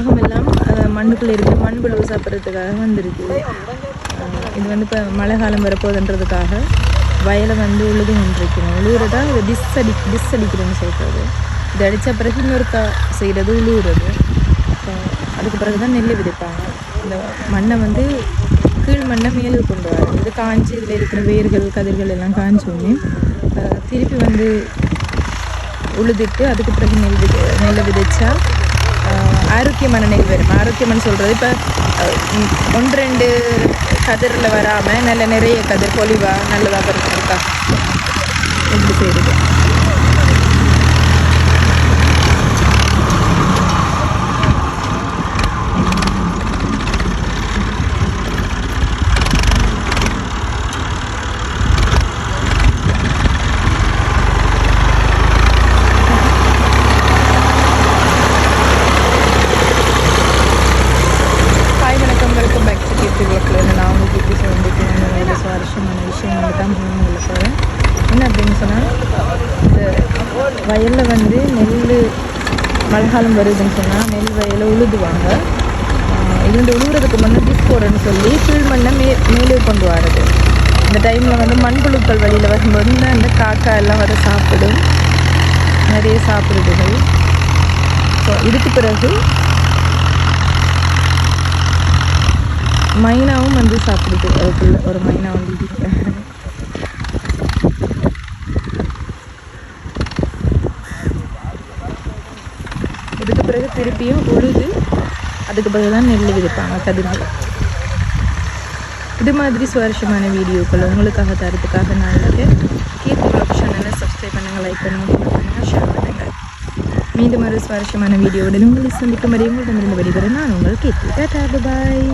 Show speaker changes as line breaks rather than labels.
எல்லாம் அஹ், மண்ணுக்குள்ளே மண் புழு சாப்பிட்றதுக்காக வந்திருக்கு. இது வந்து இப்போ மழை காலம் வரப்போகுதுன்றதுக்காக வயலை வந்து உழுது கொண்டிருக்கணும் உழுவுறதா? இதை டிஸ் அடி டிஸ் அடிக்கிறோன்னு சொல்கிறது இது அடித்த பிறகு இன்னொருக்கா செய்கிறது உழுவுறது. ஸோ அதுக்கு பிறகு தான் நெல் விதைப்பாங்க. இந்த மண்ணை வந்து கீழ் மண்ணை மேலே கொண்டு வரும் இது காஞ்சி இதில் இருக்கிற வேர்கள் கதிர்கள் எல்லாம் காஞ்ச திருப்பி வந்து உழுதுட்டு அதுக்கு பிறகு நெல் விதை நெல்லை விதைச்சா ஆரோக்கியமான நெல் வரும் ஆரோக்கியமான சொல்கிறது இப்போ ஒன்று ரெண்டு கதிரில் வராமல் நல்ல நிறைய கதிர் பொலிவாக நல்லதாக இருக்கா? எப்படி செய்யுது பேக் நான் அவங்க கீர்த்தி சொல்லிட்டு ஒரு சுவாரஸ்யமான விஷயம் வந்து தான் உங்களுக்கு போகிறேன் என்ன அப்படின்னு சொன்னால் இந்த வயலில் வந்து நெல் மழைக்காலம் வருதுன்னு சொன்னால் நெல் வயலை உழுதுவாங்க. இது வந்து உழுவுறதுக்கு முன்னே டிஸ்போர்னு சொல்லி கீழ் மண்ணை மே மேலே கொண்டு வரது. இந்த டைமில் வந்து மண்புழுக்கள் வழியில் வரும்போது இந்த அந்த காக்கா எல்லாம் வர சாப்பிடும். நிறைய சாப்பிடுதுகள். ஸோ இதுக்கு பிறகு மைனாவும் வந்து சாப்பிடுது. அதுக்குள்ள ஒரு மைனா வந்து இதுக்கு பிறகு திருப்பியும் உழுது அதுக்கு பிறகு தான் நெல் விதைப்பாங்க கதிரில் இது மாதிரி சுவாரஸ்யமான வீடியோக்கள் உங்களுக்காக தரத்துக்காக நான் இருக்கேன் கீர்த்தி ப்ளாக் சேனலை சப்ஸ்கிரைப் பண்ணுங்கள் லைக் பண்ணுங்கள் பண்ணுங்கள் ஷேர் பண்ணுங்கள் மீண்டும் ஒரு சுவாரஸ்யமான வீடியோவுடன் உங்களை சந்திக்கும் வரை உங்களிடமிருந்து வெளிவர நான் உங்கள் கீர்த்தி. டாடா பாய்